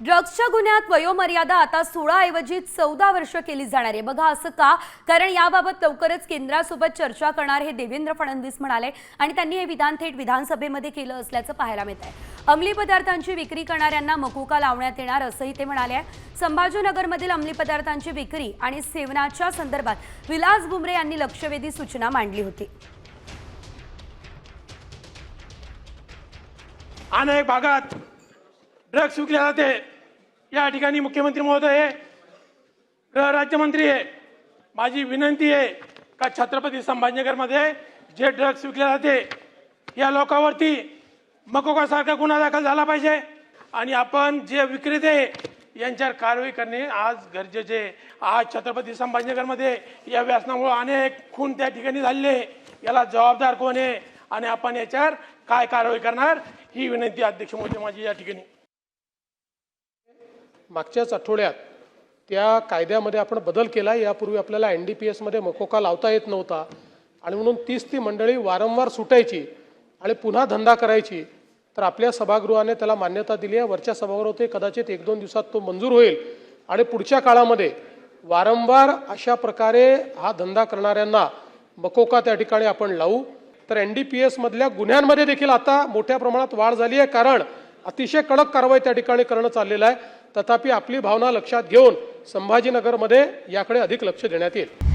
ड्रग्सच्या गुन्ह्यात वयोमर्यादा आता सोळा ऐवजी चौदा वर्ष केली जाणार आहे. बघा असं का? कारण याबाबत लवकरच केंद्रासोबत चर्चा करणार हे देवेंद्र फडणवीस म्हणाले आणि त्यांनी हे विधान थेट विधानसभेमध्ये केलं असल्याचं पाहायला मिळत आहे. अंमली पदार्थांची विक्री करणाऱ्यांना मकुका लावण्यात येणार असंही ते म्हणाले आहे. संभाजीनगरमधील अंमली पदार्थांची विक्री आणि सेवनाच्या संदर्भात विलास बुमरे यांनी लक्षवेधी सूचना मांडली होती. अनेक भागात ड्रग्स विकले जाते या ठिकाणी मुख्यमंत्री महोदय आहे गृहराज्यमंत्री आहे माझी विनंती आहे का छत्रपती संभाजीनगरमध्ये जे ड्रग्स विकले जाते या लोकांवरती मकोकासारखा गुन्हा दाखल झाला पाहिजे आणि आपण जे विक्रेते यांच्यावर कारवाई करणे आज गरजेचे आहे. आज छत्रपती संभाजीनगरमध्ये या व्यासनामुळे अनेक खून त्या ठिकाणी झालेले याला जबाबदार कोण आहे आणि आपण याच्यावर काय कारवाई करणार ही विनंती अध्यक्ष मोदी माझी या ठिकाणी. मागच्याच आठवड्यात त्या कायद्यामध्ये आपण बदल केला यापूर्वी आपल्याला एन डी पी एसमध्ये मकोका लावता येत नव्हता. आणि म्हणून तीच ती मंडळी वारंवार सुटायची आणि पुन्हा धंदा करायची. तर आपल्या सभागृहाने त्याला मान्यता दिली आहे. वरच्या सभागृहात कदाचित एक दोन दिवसात तो मंजूर होईल. आणि पुढच्या काळामध्ये वारंवार अशा प्रकारे हा धंदा करणाऱ्यांना मकोका त्या ठिकाणी आपण लावू. तर एन डी पी एसमधल्या गुन्ह्यांमध्ये देखील आता मोठ्या प्रमाणात वाढ झाली आहे. कारण अतिशय कडक कारवाई त्या ठिकाणी करणं चाललेलं आहे. तथापि आपली भावना लक्षात घेऊन संभाजीनगरमध्ये याकडे अधिक लक्ष देण्यात येईल.